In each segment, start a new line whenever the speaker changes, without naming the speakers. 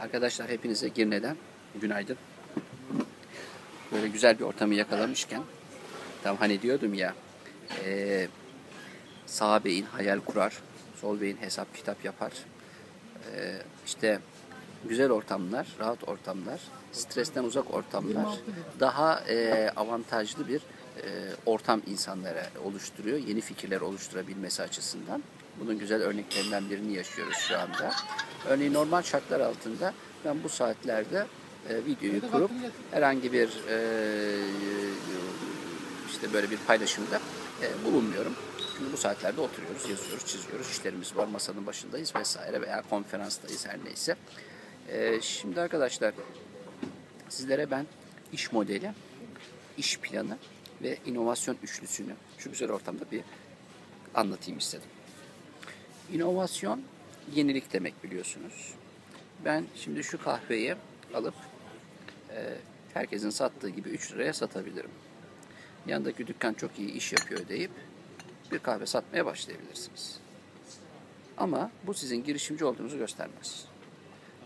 Arkadaşlar hepinize Girne'den günaydın. Böyle güzel bir ortamı yakalamışken tam hani diyordum ya e, sağ beyin hayal kurar, sol beyin hesap kitap yapar. E, işte güzel ortamlar, rahat ortamlar, stresten uzak ortamlar daha e, avantajlı bir e, ortam insanlara oluşturuyor. Yeni fikirler oluşturabilmesi açısından. Bunun güzel örneklerinden birini yaşıyoruz şu anda. Örneğin normal şartlar altında ben bu saatlerde e, videoyu kurup herhangi bir e, işte böyle bir paylaşımda e, bulunmuyorum. Çünkü bu saatlerde oturuyoruz, yazıyoruz, çiziyoruz, işlerimiz var, masanın başındayız vesaire veya konferanstayız her neyse. E, şimdi arkadaşlar sizlere ben iş modeli, iş planı ve inovasyon üçlüsünü şu güzel ortamda bir anlatayım istedim. İnovasyon yenilik demek biliyorsunuz. Ben şimdi şu kahveyi alıp e, herkesin sattığı gibi 3 liraya satabilirim. Yandaki dükkan çok iyi iş yapıyor deyip bir kahve satmaya başlayabilirsiniz. Ama bu sizin girişimci olduğunuzu göstermez.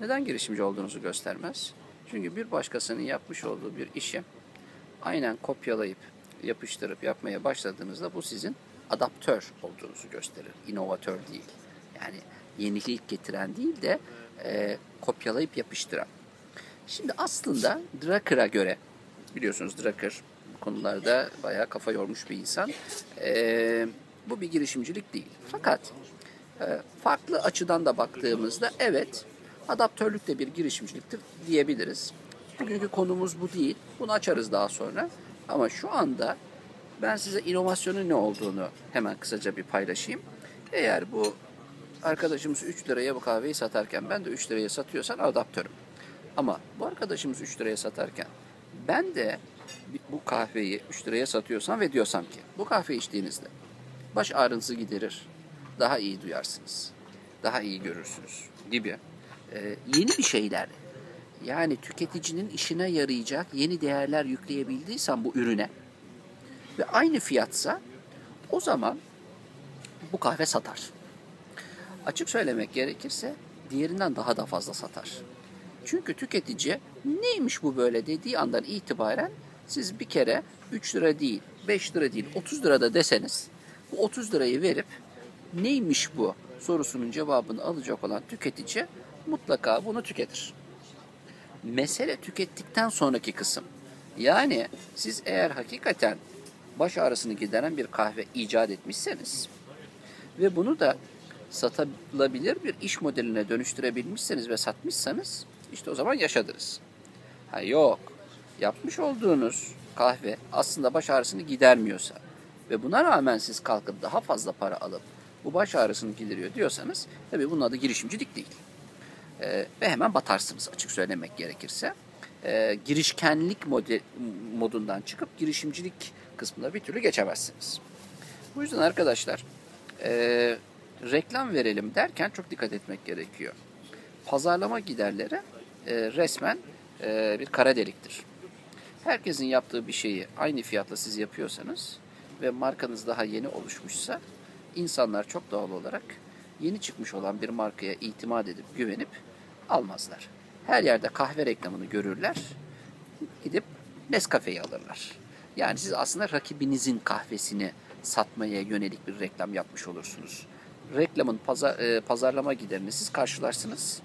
Neden girişimci olduğunuzu göstermez? Çünkü bir başkasının yapmış olduğu bir işi aynen kopyalayıp yapıştırıp yapmaya başladığınızda bu sizin adaptör olduğunuzu gösterir. inovatör değil. Yani yenilik getiren değil de e, kopyalayıp yapıştıran. Şimdi aslında Drucker'a göre biliyorsunuz Drucker bu konularda bayağı kafa yormuş bir insan. E, bu bir girişimcilik değil. Fakat e, farklı açıdan da baktığımızda evet adaptörlük de bir girişimciliktir diyebiliriz. Bugünkü konumuz bu değil. Bunu açarız daha sonra. Ama şu anda ben size inovasyonun ne olduğunu hemen kısaca bir paylaşayım. Eğer bu arkadaşımız 3 liraya bu kahveyi satarken ben de 3 liraya satıyorsan adaptörüm. Ama bu arkadaşımız 3 liraya satarken ben de bu kahveyi 3 liraya satıyorsam ve diyorsam ki bu kahve içtiğinizde baş ağrınızı giderir, daha iyi duyarsınız, daha iyi görürsünüz gibi ee, yeni bir şeyler yani tüketicinin işine yarayacak yeni değerler yükleyebildiysen bu ürüne ve aynı fiyatsa o zaman bu kahve satar. Açık söylemek gerekirse diğerinden daha da fazla satar. Çünkü tüketici neymiş bu böyle dediği andan itibaren siz bir kere 3 lira değil, 5 lira değil, 30 lira da deseniz bu 30 lirayı verip neymiş bu sorusunun cevabını alacak olan tüketici mutlaka bunu tüketir. Mesele tükettikten sonraki kısım. Yani siz eğer hakikaten baş ağrısını gideren bir kahve icat etmişseniz ve bunu da satılabilir bir iş modeline dönüştürebilmişseniz ve satmışsanız işte o zaman yaşadınız. Ha yok. Yapmış olduğunuz kahve aslında baş ağrısını gidermiyorsa ve buna rağmen siz kalkıp daha fazla para alıp bu baş ağrısını gideriyor diyorsanız tabii bunun adı girişimcilik değil. Ee, ve hemen batarsınız açık söylemek gerekirse. Ee, girişkenlik mode, modundan çıkıp girişimcilik kısmına bir türlü geçemezsiniz. Bu yüzden arkadaşlar e, reklam verelim derken çok dikkat etmek gerekiyor. Pazarlama giderleri e, resmen e, bir kara deliktir. Herkesin yaptığı bir şeyi aynı fiyatla siz yapıyorsanız ve markanız daha yeni oluşmuşsa insanlar çok doğal olarak yeni çıkmış olan bir markaya itimat edip güvenip almazlar. Her yerde kahve reklamını görürler. Gidip Nescafe'yi alırlar. Yani siz aslında rakibinizin kahvesini satmaya yönelik bir reklam yapmış olursunuz. Reklamın pazar, e, pazarlama giderini siz karşılarsınız.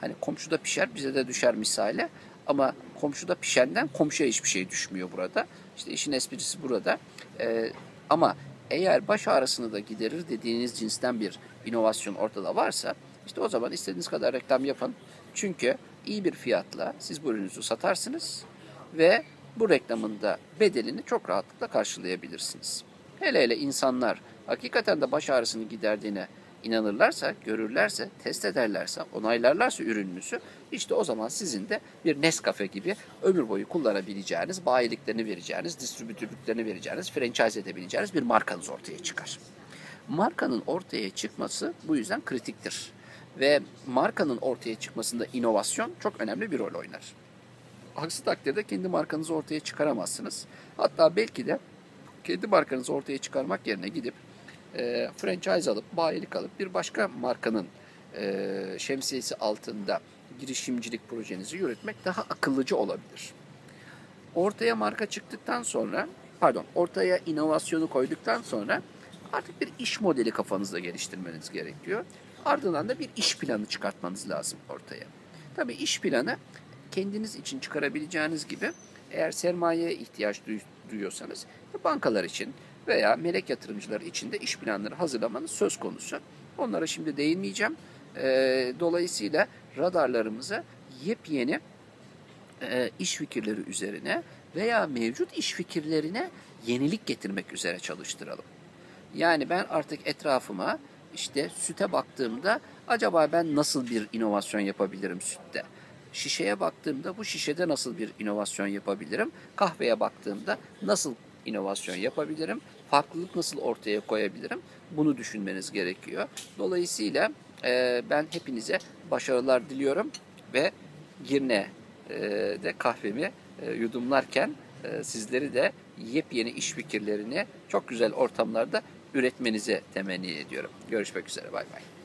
Hani komşuda pişer bize de düşer misale. Ama komşuda pişenden komşuya hiçbir şey düşmüyor burada. İşte işin esprisi burada. E, ama eğer baş ağrısını da giderir dediğiniz cinsten bir inovasyon ortada varsa işte o zaman istediğiniz kadar reklam yapın. Çünkü iyi bir fiyatla siz bu ürününüzü satarsınız ve bu reklamın da bedelini çok rahatlıkla karşılayabilirsiniz. Hele hele insanlar hakikaten de baş ağrısını giderdiğine inanırlarsa, görürlerse, test ederlerse, onaylarlarsa ürününüzü işte o zaman sizin de bir Nescafe gibi ömür boyu kullanabileceğiniz, bayiliklerini vereceğiniz, distribütörlüklerini vereceğiniz, franchise edebileceğiniz bir markanız ortaya çıkar. Markanın ortaya çıkması bu yüzden kritiktir. Ve markanın ortaya çıkmasında inovasyon çok önemli bir rol oynar. Aksi takdirde kendi markanızı ortaya çıkaramazsınız. Hatta belki de kendi markanızı ortaya çıkarmak yerine gidip e, franchise alıp, bayilik alıp bir başka markanın e, şemsiyesi altında girişimcilik projenizi yürütmek daha akıllıca olabilir. Ortaya marka çıktıktan sonra, pardon, ortaya inovasyonu koyduktan sonra artık bir iş modeli kafanızda geliştirmeniz gerekiyor. Ardından da bir iş planı çıkartmanız lazım ortaya. Tabii iş planı kendiniz için çıkarabileceğiniz gibi eğer sermayeye ihtiyaç duyuyorsanız bankalar için veya melek yatırımcılar için de iş planları hazırlamanız söz konusu. Onlara şimdi değinmeyeceğim. Dolayısıyla radarlarımıza yepyeni iş fikirleri üzerine veya mevcut iş fikirlerine yenilik getirmek üzere çalıştıralım. Yani ben artık etrafıma işte süte baktığımda acaba ben nasıl bir inovasyon yapabilirim sütte? Şişeye baktığımda bu şişede nasıl bir inovasyon yapabilirim? Kahveye baktığımda nasıl inovasyon yapabilirim? Farklılık nasıl ortaya koyabilirim? Bunu düşünmeniz gerekiyor. Dolayısıyla e, ben hepinize başarılar diliyorum ve Girne e, de kahvemi e, yudumlarken e, sizleri de yepyeni iş fikirlerini çok güzel ortamlarda üretmenizi temenni ediyorum. Görüşmek üzere. Bay bay.